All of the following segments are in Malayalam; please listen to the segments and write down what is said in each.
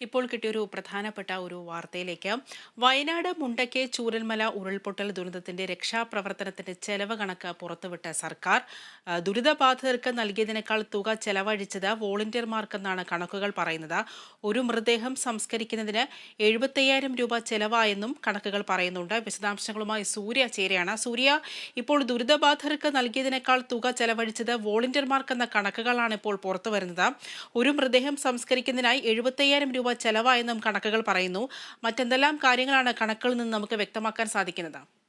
ഇപ്പോൾ കിട്ടിയ ഒരു പ്രധാനപ്പെട്ട ഒരു വാർത്തയിലേക്ക്. വയനാട് മുണ്ടക്കെ ചൂരൽമല ഉരുൾപൊട്ടൽ ദുരന്തത്തിന്റെ രക്ഷാപ്രവർത്തനത്തിന്റെ ചെലവ് കണക്ക് പുറത്തുവിട്ട സർക്കാർ ദുരിതബാധിതർക്ക് നൽകിയതിനേക്കാൾ തുക ചെലവഴിച്ചത് വോളണ്ടിയർമാർക്കെന്നാണ് കണക്കുകൾ പറയുന്നത്. ഒരു മൃതദേഹം സംസ്കരിക്കുന്നതിന് എഴുപത്തയ്യായിരം രൂപ ചെലവായെന്നും കണക്കുകൾ പറയുന്നുണ്ട്. വിശദാംശങ്ങളുമായി സൂര്യ ചേരയാണ് സൂര്യ ഇപ്പോൾ ദുരിതബാധിതർക്ക് നൽകിയതിനേക്കാൾ തുക ചെലവഴിച്ചത് വോളണ്ടിയർമാർക്കെന്ന കണക്കുകളാണ് ഇപ്പോൾ പുറത്തുവരുന്നത്. ഒരു മൃതദേഹം സംസ്കരിക്കുന്നതിനായി എഴുപത്തയ്യായിരം രൂപ ചെലവായെന്നും കണക്കുകൾ പറയുന്നു. മറ്റെന്തെല്ലാം കാര്യങ്ങളാണ് കണക്കുകളിൽ നിന്ന് നമുക്ക് വ്യക്തമാക്കാൻ സാധിക്കുന്നത്?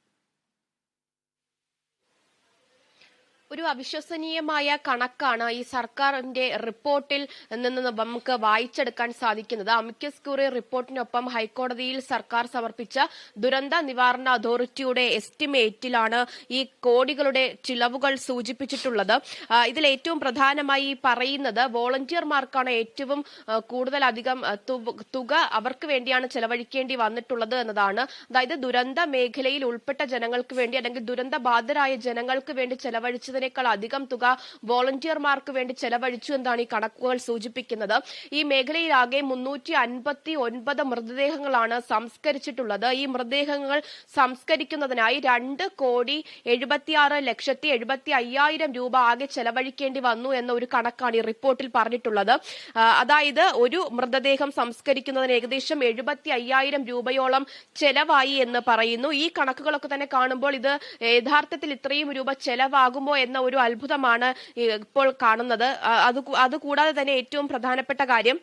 ഒരു അവിശ്വസനീയമായ കണക്കാണ് ഈ സർക്കാരിന്റെ റിപ്പോർട്ടിൽ നിന്ന് നമുക്ക് വായിച്ചെടുക്കാൻ സാധിക്കുന്നത്. അമിക്കസ് ക്യൂറി റിപ്പോർട്ടിനൊപ്പം ഹൈക്കോടതിയിൽ സർക്കാർ സമർപ്പിച്ച ദുരന്ത നിവാരണ അതോറിറ്റിയുടെ എസ്റ്റിമേറ്റിലാണ് ഈ കോടികളുടെ ചിലവുകൾ സൂചിപ്പിച്ചിട്ടുള്ളത്. ഇതിൽ ഏറ്റവും പ്രധാനമായി പറയുന്നത് വോളണ്ടിയർമാർക്കാണ് ഏറ്റവും കൂടുതൽ അധികം തുക അവർക്ക് വേണ്ടിയാണ് ചെലവഴിക്കേണ്ടി വന്നിട്ടുള്ളത് എന്നതാണ്. അതായത് ദുരന്ത മേഖലയിൽ ഉൾപ്പെട്ട ജനങ്ങൾക്ക് വേണ്ടി അല്ലെങ്കിൽ ദുരന്ത ബാധിതരായ ജനങ്ങൾക്ക് വേണ്ടി ചെലവഴിച്ചതിനേക്കാൾ അധികം തുക വോളണ്ടിയർമാർക്ക് വേണ്ടി ചെലവഴിച്ചു എന്നാണ് ഈ കണക്കുകൾ സൂചിപ്പിക്കുന്നത്. ഈ മേഖലയിലാകെ മുന്നൂറ്റി അൻപത്തി ഒൻപത് മൃതദേഹങ്ങളാണ് സംസ്കരിച്ചിട്ടുള്ളത്. ഈ മൃതദേഹങ്ങൾ സംസ്കരിക്കുന്നതിനായി രണ്ട് കോടി എഴുപത്തിയാറ് ലക്ഷത്തി എഴുപത്തി അയ്യായിരം രൂപ ആകെ ചെലവഴിക്കേണ്ടി വന്നു എന്ന ഒരു കണക്കാണ് ഈ റിപ്പോർട്ടിൽ പറഞ്ഞിട്ടുള്ളത്. അതായത് ഒരു മൃതദേഹം സംസ്കരിക്കുന്നതിന് ഏകദേശം എഴുപത്തി അയ്യായിരം രൂപയോളം ചെലവായി എന്ന് പറയുന്നു. ഈ കണക്കുകളൊക്കെ തന്നെ കാണുമ്പോൾ ഇത് യഥാർത്ഥത്തിൽ ഇത്രയും രൂപ ചെലവാകുമോ എന്ന ഒരു അത്ഭുതമാണ് ഇപ്പോൾ കാണുന്നത്. അത് അതുകൂടാതെ അത് കൂടാതെ തന്നെ ഏറ്റവും പ്രധാനപ്പെട്ട കാര്യം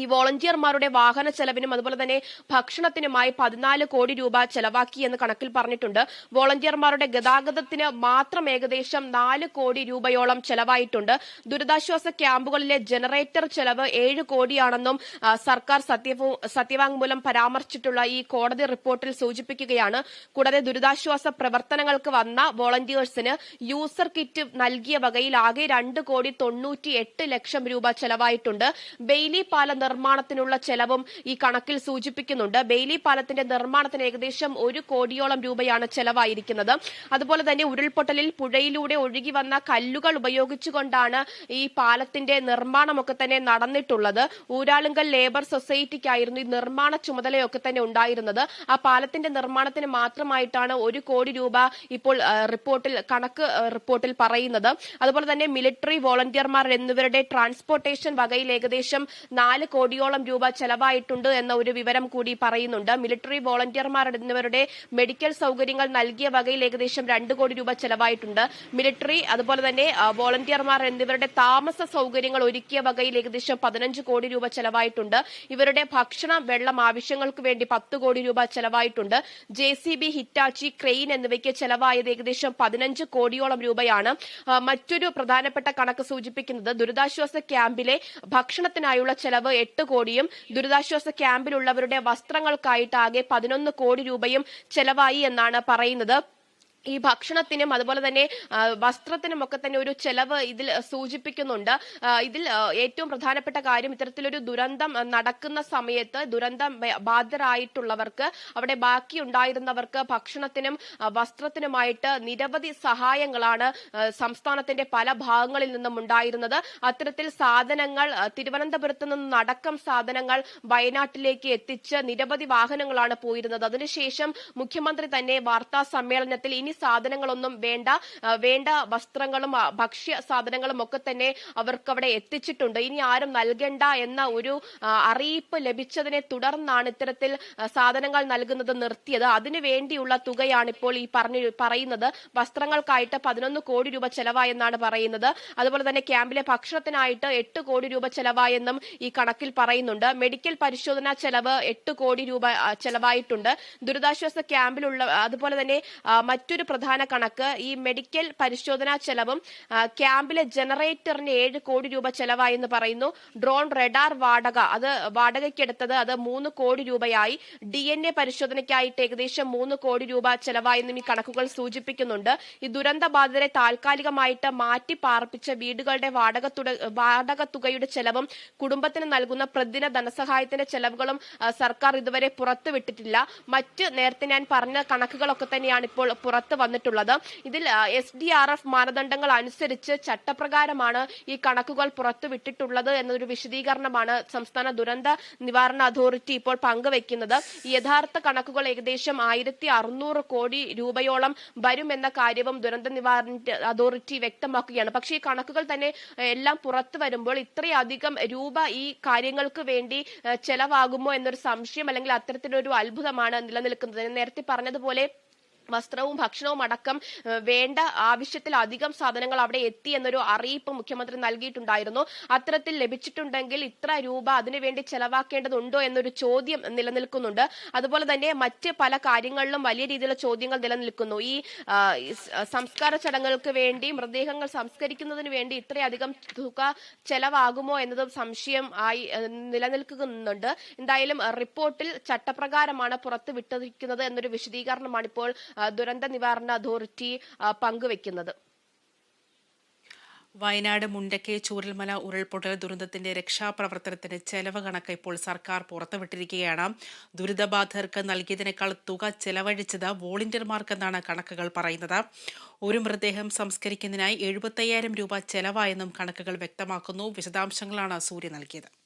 ഈ വോളണ്ടിയർമാരുടെ വാഹന ചെലവിനും അതുപോലെ തന്നെ ഭക്ഷണത്തിനുമായി പതിനാല് കോടി രൂപ ചെലവാക്കി എന്ന് കണക്കിൽ പറഞ്ഞിട്ടുണ്ട്. വോളണ്ടിയർമാരുടെ ഗതാഗതത്തിന് മാത്രം ഏകദേശം നാല് കോടി രൂപയോളം ചെലവായിട്ടുണ്ട്. ദുരിതാശ്വാസ ക്യാമ്പുകളിലെ ജനറേറ്റർ ചെലവ് ഏഴ് കോടിയാണെന്നും സർക്കാർ സത്യവും സത്യവാങ്മൂലം പരാമർശിച്ചിട്ടുള്ള ഈ കോടതി റിപ്പോർട്ടിൽ സൂചിപ്പിക്കുകയാണ്. കൂടാതെ ദുരിതാശ്വാസ പ്രവർത്തനങ്ങൾക്ക് വന്ന വോളണ്ടിയേഴ്സിന് യൂസർ കിറ്റ് നൽകിയ വകയിൽ ആകെ രണ്ട് കോടി തൊണ്ണൂറ്റി ലക്ഷം രൂപ ചെലവായിട്ടുണ്ട്. ബെയിലി പാലം നിർമ്മാണത്തിനുള്ള ചെലവും ഈ കണക്കിൽ സൂചിപ്പിക്കുന്നുണ്ട്. ബെയിലി പാലത്തിന്റെ നിർമ്മാണത്തിന് ഏകദേശം ഒരു കോടിയോളം രൂപയാണ് ചെലവായിരിക്കുന്നത്. അതുപോലെ തന്നെ ഉരുൾപൊട്ടലിൽ പുഴയിലൂടെ ഒഴുകി വന്ന കല്ലുകൾ ഉപയോഗിച്ചുകൊണ്ടാണ് ഈ പാലത്തിന്റെ നിർമ്മാണമൊക്കെ തന്നെ നടന്നിട്ടുള്ളത്. ഊരാളുങ്കൽ ലേബർ സൊസൈറ്റിക്കായിരുന്നു ഈ നിർമ്മാണ ചുമതലയൊക്കെ തന്നെ ഉണ്ടായിരുന്നത്. ആ പാലത്തിന്റെ നിർമ്മാണത്തിന് മാത്രമായിട്ടാണ് ഒരു കോടി രൂപ ഇപ്പോൾ റിപ്പോർട്ടിൽ കണക്ക് റിപ്പോർട്ടിൽ പറയുന്നത്. അതുപോലെ തന്നെ മിലിറ്ററി വോളണ്ടിയർമാർ എന്നിവരുടെ ട്രാൻസ്പോർട്ടേഷൻ വകയിൽ ഏകദേശം നാല് കോടിയോളം രൂപ ചെലവായിട്ടുണ്ട് എന്ന ഒരു വിവരം കൂടി പറയുന്നുണ്ട്. മിലിറ്ററി വോളണ്ടിയർമാർ എന്നിവരുടെ മെഡിക്കൽ സൗകര്യങ്ങൾ നൽകിയ വകയിൽ ഏകദേശം രണ്ട് കോടി രൂപ ചെലവായിട്ടുണ്ട്. മിലിറ്ററി അതുപോലെ തന്നെ വോളണ്ടിയർമാർ എന്നിവരുടെ താമസ സൗകര്യങ്ങൾ ഒരുക്കിയ വകയിൽ ഏകദേശം പതിനഞ്ച് കോടി രൂപ ചെലവായിട്ടുണ്ട്. ഇവരുടെ ഭക്ഷണം വെള്ളം ആവശ്യങ്ങൾക്ക് വേണ്ടി പത്ത് കോടി രൂപ ചെലവായിട്ടുണ്ട്. J C B Hitachi crane എന്നിവയ്ക്ക് ചെലവായത് ഏകദേശം പതിനഞ്ച് കോടിയോളം രൂപയാണ്. മറ്റൊരു പ്രധാനപ്പെട്ട കണക്ക് സൂചിപ്പിക്കുന്നത് ദുരിതാശ്വാസ ക്യാമ്പിലെ ഭക്ഷണത്തിനായുള്ള ചെലവ് എട്ട് കോടിയും ദുരിതാശ്വാസ ക്യാമ്പിലുള്ളവരുടെ വസ്ത്രങ്ങൾക്കായിട്ട് ആകെ പതിനൊന്ന് കോടി രൂപയും ചെലവായി എന്നാണ് പറയുന്നത്. ഈ ഭക്ഷണത്തിനും അതുപോലെ തന്നെ വസ്ത്രത്തിനും ഒക്കെ തന്നെ ഒരു ചെലവ് ഇതിൽ സൂചിപ്പിക്കുന്നുണ്ട്. ഇതിൽ ഏറ്റവും പ്രധാനപ്പെട്ട കാര്യം ഇത്തരത്തിലൊരു ദുരന്തം നടക്കുന്ന സമയത്ത് ദുരന്തം ബാധിതരായിട്ടുള്ളവർക്ക് അവിടെ ബാക്കിയുണ്ടായിരുന്നവർക്ക് ഭക്ഷണത്തിനും വസ്ത്രത്തിനുമായിട്ട് നിരവധി സഹായങ്ങളാണ് സംസ്ഥാനത്തിന്റെ പല ഭാഗങ്ങളിൽ നിന്നും ഉണ്ടായിരുന്നത്. അത്തരത്തിൽ സാധനങ്ങൾ തിരുവനന്തപുരത്ത് തിരുവനന്തപുരത്ത് നിന്നടക്കം സാധനങ്ങൾ വയനാട്ടിലേക്ക് എത്തിച്ച് നിരവധി വാഹനങ്ങളാണ് പോയിരുന്നത്. അതിനുശേഷം മുഖ്യമന്ത്രി തന്നെ വാർത്താ സമ്മേളനത്തിൽ ഇനി സാധനങ്ങളൊന്നും വേണ്ട വേണ്ട വസ്ത്രങ്ങളും ഭക്ഷ്യ സാധനങ്ങളും ഒക്കെ തന്നെ അവർക്ക് അവിടെ എത്തിച്ചിട്ടുണ്ട്. ഇനി ആരും നൽകേണ്ട എന്ന ഒരു അറിയിപ്പ് ലഭിച്ചതിനെ തുടർന്നാണ് ഇത്തരത്തിൽ സാധനങ്ങൾ നൽകുന്നത് നിർത്തിയത്. അതിനു വേണ്ടിയുള്ള തുകയാണ് ഇപ്പോൾ ഈ പറഞ്ഞു പറയുന്നത്. വസ്ത്രങ്ങൾക്കായിട്ട് പതിനൊന്ന് കോടി രൂപ ചെലവായെന്നാണ് പറയുന്നത്. അതുപോലെ തന്നെ ക്യാമ്പിലെ ഭക്ഷണത്തിനായിട്ട് എട്ട് കോടി രൂപ ചെലവായെന്നും ഈ കണക്കിൽ പറയുന്നുണ്ട്. മെഡിക്കൽ പരിശോധനാ ചെലവ് എട്ട് കോടി രൂപ ചെലവായിട്ടുണ്ട്. ദുരിതാശ്വാസ ക്യാമ്പിലുള്ള അതുപോലെ തന്നെ ആ, മറ്റൊരു പ്രധാന കണക്ക്. ഈ മെഡിക്കൽ പരിശോധനാ ചെലവും ക്യാമ്പിലെ ജനറേറ്ററിന് ഏഴ് കോടി രൂപ ചെലവായി എന്ന് പറയുന്നു. ഡ്രോൺ റെഡാർ വാടക അത് വാടകയ്ക്കെടുത്തത് അത് മൂന്ന് കോടി രൂപയായി. ഡി എൻ എ പരിശോധനയ്ക്കായിട്ട് ഏകദേശം മൂന്ന് കോടി രൂപ ചെലവായെന്നും ഈ കണക്കുകൾ സൂചിപ്പിക്കുന്നുണ്ട്. ഈ ദുരന്ത ബാധിതരെ താൽക്കാലികമായിട്ട് മാറ്റി പാർപ്പിച്ച വീടുകളുടെ വാടക വാടക തുകയുടെ ചെലവും കുടുംബത്തിന് നൽകുന്ന പ്രതിദിന ധനസഹായത്തിന്റെ ചെലവുകളും സർക്കാർ ഇതുവരെ പുറത്തുവിട്ടിട്ടില്ല. മറ്റ് നേരത്തെ ഞാൻ പറഞ്ഞ കണക്കുകളൊക്കെ തന്നെയാണ് ഇപ്പോൾ പുറത്ത് പുറത്തു വന്നിട്ടുള്ളത്. ഇതിൽ എസ് ഡി ആർ എഫ് മാനദണ്ഡങ്ങൾ അനുസരിച്ച് ചട്ടപ്രകാരമാണ് ഈ കണക്കുകൾ പുറത്തുവിട്ടിട്ടുള്ളത് എന്നൊരു വിശദീകരണമാണ് സംസ്ഥാന ദുരന്ത നിവാരണ അതോറിറ്റി ഇപ്പോൾ പങ്കുവെക്കുന്നത്. യഥാർത്ഥ കണക്കുകൾ ഏകദേശം ആയിരത്തി അറുന്നൂറ് കോടി രൂപയോളം വരുമെന്ന കാര്യവും ദുരന്ത നിവാരണ അതോറിറ്റി വ്യക്തമാക്കുകയാണ്. പക്ഷേ ഈ കണക്കുകൾ തന്നെ എല്ലാം പുറത്തു വരുമ്പോൾ ഇത്രയധികം രൂപ ഈ കാര്യങ്ങൾക്ക് വേണ്ടി ചെലവാകുമോ എന്നൊരു സംശയം അല്ലെങ്കിൽ അത്തരത്തിലൊരു അത്ഭുതമാണ് നിലനിൽക്കുന്നത്. നേരത്തെ പറഞ്ഞതുപോലെ വസ്ത്രവും ഭക്ഷണവും അടക്കം വേണ്ട ആവശ്യത്തിലധികം സാധനങ്ങൾ അവിടെ എത്തി എന്നൊരു അറിയിപ്പ് മുഖ്യമന്ത്രി നൽകിയിട്ടുണ്ടായിരുന്നു. അത്തരത്തിൽ ലഭിച്ചിട്ടുണ്ടെങ്കിൽ ഇത്ര രൂപ അതിനുവേണ്ടി ചെലവാക്കേണ്ടതുണ്ടോ എന്നൊരു ചോദ്യം നിലനിൽക്കുന്നുണ്ട്. അതുപോലെ തന്നെ മറ്റ് പല കാര്യങ്ങളിലും വലിയ രീതിയിലുള്ള ചോദ്യങ്ങൾ നിലനിൽക്കുന്നു. ഈ സംസ്കാര ചടങ്ങുകൾക്ക് വേണ്ടി മൃതദേഹങ്ങൾ സംസ്കരിക്കുന്നതിന് വേണ്ടി ഇത്രയധികം തുക ചെലവാകുമോ എന്നതും സംശയം ആയി നിലനിൽക്കുന്നുണ്ട്. എന്തായാലും റിപ്പോർട്ടിൽ ചട്ടപ്രകാരമാണ് പുറത്തു വിട്ടിരിക്കുന്നത് എന്നൊരു വിശദീകരണമാണ് ഇപ്പോൾ ദുരന്ത നിവാരണ അതോറിറ്റി പങ്കുവെക്കുന്നത്. വയനാട് മുണ്ടക്കെ ചൂരൽമല ഉരുൾപൊട്ടൽ ദുരന്തത്തിന്റെ രക്ഷാപ്രവർത്തനത്തിന് ചെലവ് കണക്ക് ഇപ്പോൾ സർക്കാർ പുറത്തുവിട്ടിരിക്കുകയാണ്. ദുരിതബാധിതർക്ക് നൽകിയതിനേക്കാൾ തുക ചെലവഴിച്ചത് വോളണ്ടിയർമാർക്കെന്നാണ് കണക്കുകൾ പറയുന്നത്. ഒരു മൃതദേഹം സംസ്കരിക്കുന്നതിനായി എഴുപത്തയ്യായിരം രൂപ ചെലവായെന്നും കണക്കുകൾ വ്യക്തമാക്കുന്നു. വിശദാംശങ്ങളാണ് സൂര്യ നൽകിയത്.